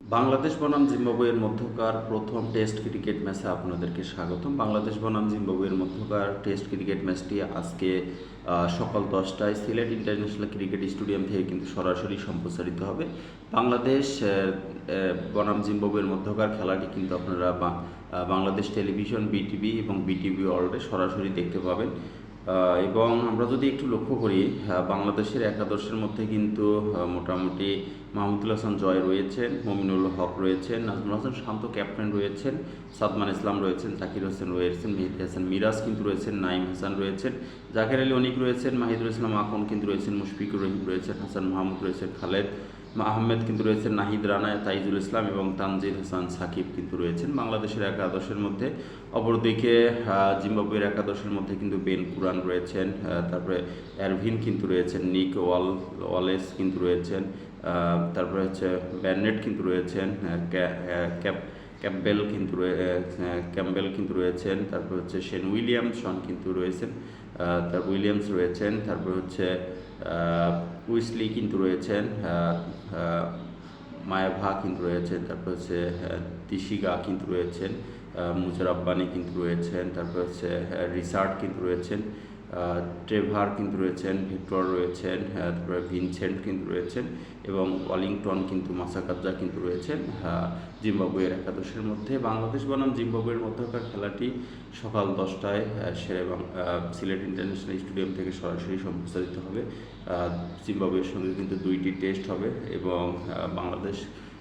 বাংলাদেশ বনাম জিম্বাবুয়ের মধ্যকার প্রথম টেস্ট ক্রিকেট ম্যাচে আপনাদেরকে স্বাগতম। বাংলাদেশ বনাম জিম্বাবুয়ের মধ্যকার টেস্ট ক্রিকেট ম্যাচটি আজকে সকাল দশটায় সিলেট ইন্টারন্যাশনাল ক্রিকেট স্টেডিয়াম থেকে কিন্তু সরাসরি সম্প্রচারিত হবে। বাংলাদেশ বনাম জিম্বাবুয়ের মধ্যকার খেলাটি কিন্তু আপনারা বাংলাদেশ টেলিভিশন, বিটিভি এবং বিটিভি ওয়ার্ল্ডে সরাসরি দেখতে পাবেন। এবং আমরা যদি একটু লক্ষ্য করি বাংলাদেশের একাদশের মধ্যে কিন্তু মোটামুটি মাহমুদুল হাসান জয় রয়েছেন, মমিনুল হক রয়েছেন, নাজমুল হাসান শান্ত ক্যাপ্টেন রয়েছেন, সাদমান ইসলাম রয়েছেন, জাকির হোসেন রয়েছেন, মেহেদি হাসান মিরাজ কিন্তু রয়েছেন নাইম হাসান রয়েছেন, জাকের আলী অনিক রয়েছেন, মাহিদুল ইসলাম আকন কিন্তু রয়েছেন, মুশফিকুর রহিম রয়েছেন, হাসান মাহমুদ রয়েছেন, খালেদ আহমেদ কিন্তু রয়েছেন নাহিদ রানা, তাইজুল ইসলাম এবং তানজির হাসান সাকিব কিন্তু রয়েছেন বাংলাদেশের একাদশের মধ্যে। অপরদিকে জিম্বাবুয়ের একাদশের মধ্যে কিন্তু বেন কুরান রয়েছেন তারপরে অ্যারভিন কিন্তু রয়েছেন, নিক ওয়াল, ওয়ালেস কিন্তু রয়েছেন তারপরে হচ্ছে ব্যান্নেট কিন্তু রয়েছেন ক্যাপ ক্যাম্বেল কিন্তু আহ, কিন্তু রয়েছেন তারপর হচ্ছে শেন উইলিয়ামসন কিন্তু রয়েছেন তার উইলিয়ামস রয়েছেন তারপর হচ্ছে উইসলি কিন্তু রয়েছেন মায়াভা কিন্তু রয়েছেন তারপর হচ্ছে তিশিগা কিন্তু রয়েছেন মুজার আব্বানি কিন্তু রয়েছেন তারপর হচ্ছে রিসার্ট কিন্তু রয়েছেন ট্রেভার কিন্তু রয়েছেন ভিক্টর রয়েছেন তারপরে ভিনসেন্ট কিন্তু রয়েছেন এবং ওয়ালিংটন কিন্তু মাসাকাজ্জা কিন্তু রয়েছেন জিম্বাবুয়ের একাদশের মধ্যে। বাংলাদেশ বনাম জিম্বাবুয়ের মধ্যকার খেলাটি সকাল দশটায় শেরে সিলেট ইন্টারন্যাশনাল স্টেডিয়াম থেকে সরাসরি সম্প্রচারিত হবে। জিম্বাবুয়ের সঙ্গে কিন্তু দুইটি টেস্ট হবে এবং বাংলাদেশ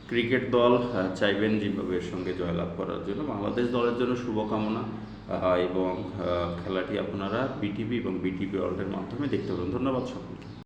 ক্রিকেট দল চাইবেন জিম্বাবুয়ের সঙ্গে জয়লাভ করার জন্য। বাংলাদেশ দলের জন্য শুভকামনা এবং খেলাটি আপনারা বিটিভি এবং বিটিভি ওয়ার্ল্ডের মাধ্যমে দেখতে পাবেন। ধন্যবাদ সকলকে।